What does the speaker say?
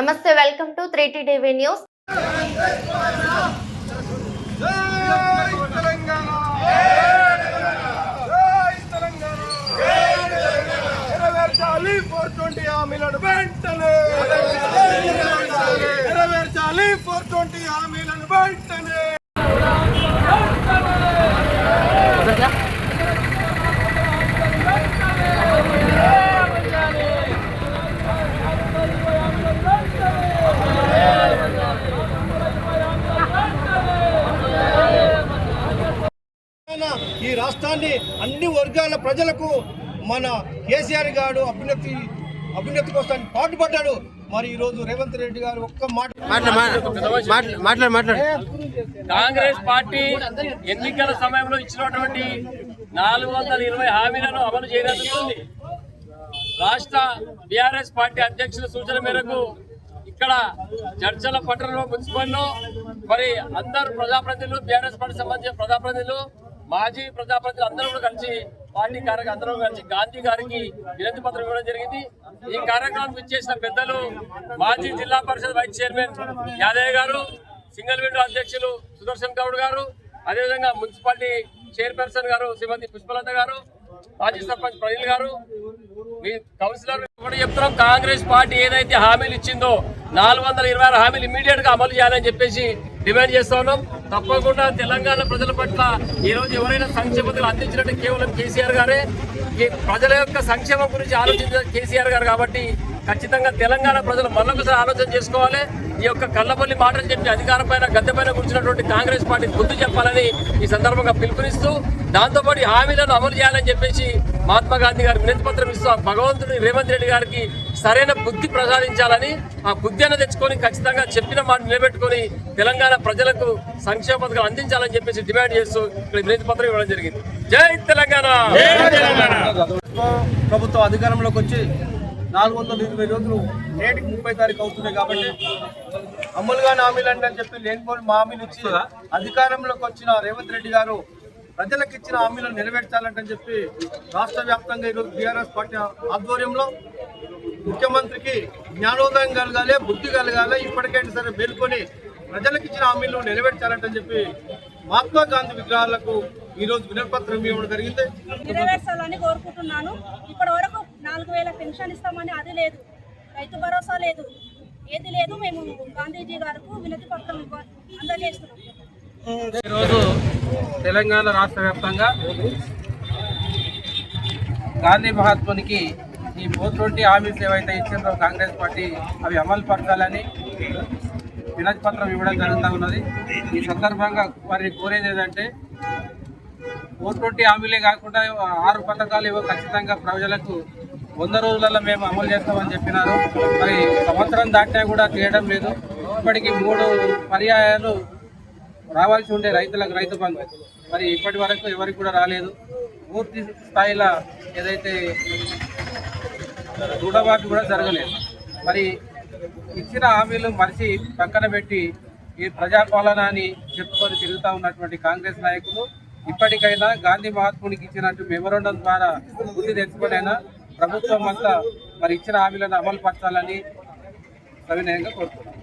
నమస్తే welcome to three TV news. జై నెరవేర్చాలి ఫోర్ ట్వంటీ హామీలను బయట నెరవేర్చాలి ఫోర్ ట్వంటీ హామీలను వెంటనే ఈ రాష్ట్రాన్ని అన్ని వర్గాల ప్రజలకు మన కేసీఆర్ గారు అభ్యున్నతి అభ్యున్నతి కోసం పాటుపడ్డాడు. మరి ఈ రోజు రేవంత్ రెడ్డి గారు ఒక్క మాట మాట్లాడు మాట్లాడు కాంగ్రెస్ పార్టీ ఎన్నికల సమయంలో ఇచ్చినటువంటి నాలుగు వందల ఇరవై హామీలను అమలు చేయగలుగుతుంది రాష్ట్ర బీఆర్ఎస్ పార్టీ అధ్యక్షుల సూచన మేరకు ఇక్కడ చర్చల పట్టణంలో మున్సిపల్లో మరి అందరు ప్రజాప్రతినిధులు బీఆర్ఎస్ పార్టీ సంబంధించిన ప్రజాప్రతినిధులు మాజీ ప్రజాప్రతినిధులు అందరూ కూడా కలిసి పార్టీ కార్యకర్త అందరూ కలిసి గాంధీ గారికి వినతి పత్రం ఇవ్వడం జరిగింది. ఈ కార్యక్రమం ఇచ్చేసిన పెద్దలు మాజీ జిల్లా పరిషత్ వైస్ చైర్మన్ యాదయ్య గారు సింగిల్ విండో అధ్యక్షులు సుదర్శన్ గౌడ్ గారు అదేవిధంగా మున్సిపాలిటీ చైర్పర్సన్ గారు శ్రీమతి పుష్పలత గారు మాజీ సర్పంచ్ ప్రవీణ్ గారు. మీ కౌన్సిలర్ కూడా చెప్తున్నాం కాంగ్రెస్ పార్టీ ఏదైతే హామీలు ఇచ్చిందో నాలుగు వందల ఇరవై ఆరు హామీలు ఇమీడియట్గా అమలు చేయాలని చెప్పేసి డిమాండ్ చేస్తా ఉన్నాం. తప్పకుండా తెలంగాణ ప్రజల పట్ల ఈ రోజు ఎవరైనా పథకాలు అందించినట్టు కేవలం కేసీఆర్ గారే. ఈ ప్రజల యొక్క సంక్షేమం గురించి ఆలోచించిన కేసీఆర్ గారు కాబట్టి ఖచ్చితంగా తెలంగాణ ప్రజలు మళ్ళొకసారి ఆలోచన చేసుకోవాలి. ఈ యొక్క కళ్ళపల్లి మాటలు చెప్పి అధికారం పైన గద్దె పైన కూర్చున్నటువంటి కాంగ్రెస్ పార్టీ బుద్ధి చెప్పాలని ఈ సందర్భంగా పిలుపునిస్తూ దాంతోపాటు ఈ హామీలను అమలు చేయాలని చెప్పేసి మహాత్మా గాంధీ గారు వినతి పత్రం ఇస్తూ ఆ భగవంతుడి రేవంత్ రెడ్డి గారికి సరైన బుద్ధి ప్రసాదించాలని ఆ బుద్ధి అన్న తెచ్చుకొని ఖచ్చితంగా చెప్పిన మాట నిలబెట్టుకొని తెలంగాణ ప్రజలకు సంక్షేమ పథకాలు అందించాలని చెప్పేసి డిమాండ్ చేస్తూ ఇక్కడ వినతి పత్రం ఇవ్వడం జరిగింది. జై తెలంగాణ! ప్రభుత్వం అధికారంలోకి వచ్చి నాలుగు వందల ఇరవై రోజులు నేటికి ముప్పై తారీఖు అవుతున్నాయి కాబట్టి అమలుగా హామీలు అంటే అని చెప్పి లేనిపోని మా హామీలు ఇచ్చి అధికారంలోకి వచ్చిన రేవంత్ రెడ్డి గారు ప్రజలకు ఇచ్చిన హామీలను నెరవేర్చాలంటని చెప్పి రాష్ట్ర వ్యాప్తంగా ఈరోజు బీఆర్ఎస్ పార్టీ ఆధ్వర్యంలో ముఖ్యమంత్రికి జ్ఞానోదయం కలగాలి బుద్ధి కలగాలి ఇప్పటికైనా సరే మేల్కొని ప్రజలకు ఇచ్చిన హామీలు నెరవేర్చాలంటని చెప్పి మహాత్మా గాంధీ విగ్రహాలకు ఈరోజు వినపత్రం ఇవ్వడం జరిగింది. నెరవేర్చాలని కోరుకుంటున్నాను. ఇప్పటి వరకు నాలుగు వేల పెన్షన్ ఇస్తామని అది లేదు. రైతు భరోసా లేదు. ఏది లేదు మేము గాంధీజీ గారికి వినతి పత్రం అందజేస్తున్నాం. ఈరోజు తెలంగాణ రాష్ట్ర వ్యాప్తంగా గాంధీ మహాత్మునికి ఈ ఫోర్ ట్వంటీ హామీస్ ఏవైతే ఇచ్చిందో కాంగ్రెస్ పార్టీ అవి అమలు పరచాలని వినతిపత్రం ఇవ్వడం జరుగుతూ ఉన్నది. ఈ సందర్భంగా వారిని కోరేది ఏంటంటే ఫోర్ ట్వంటీ హామీలే కాకుండా ఆరు పథకాలు ఇవ్వ ఖచ్చితంగా ప్రజలకు వంద రోజులలో మేము అమలు చేస్తామని చెప్పినారు. మరి సంవత్సరం దాటినా కూడా చేయడం లేదు. ఇప్పటికీ మూడు పర్యాయాలు రావాల్సి ఉండే రైతులకు రైతు బంధు. మరి ఇప్పటి వరకు ఎవరికి కూడా రాలేదు. పూర్తి స్థాయిలో ఏదైతే రుణమాఫీ కూడా జరగలేదు. మరి ఇచ్చిన హామీలు మరిచి పక్కన పెట్టి ఈ ప్రజాపాలన అని చెప్పుకొని తిరుగుతూ ఉన్నటువంటి కాంగ్రెస్ నాయకులు ఇప్పటికైనా గాంధీ మహాత్మునికి ఇచ్చినట్టు మెమోరండం ద్వారా బుద్ధి తెచ్చుకొనైనా ప్రభుత్వం అంతా మరి ఇచ్చిన హామీలను అమలు పరచాలని సవినయంగా కోరుతున్నాం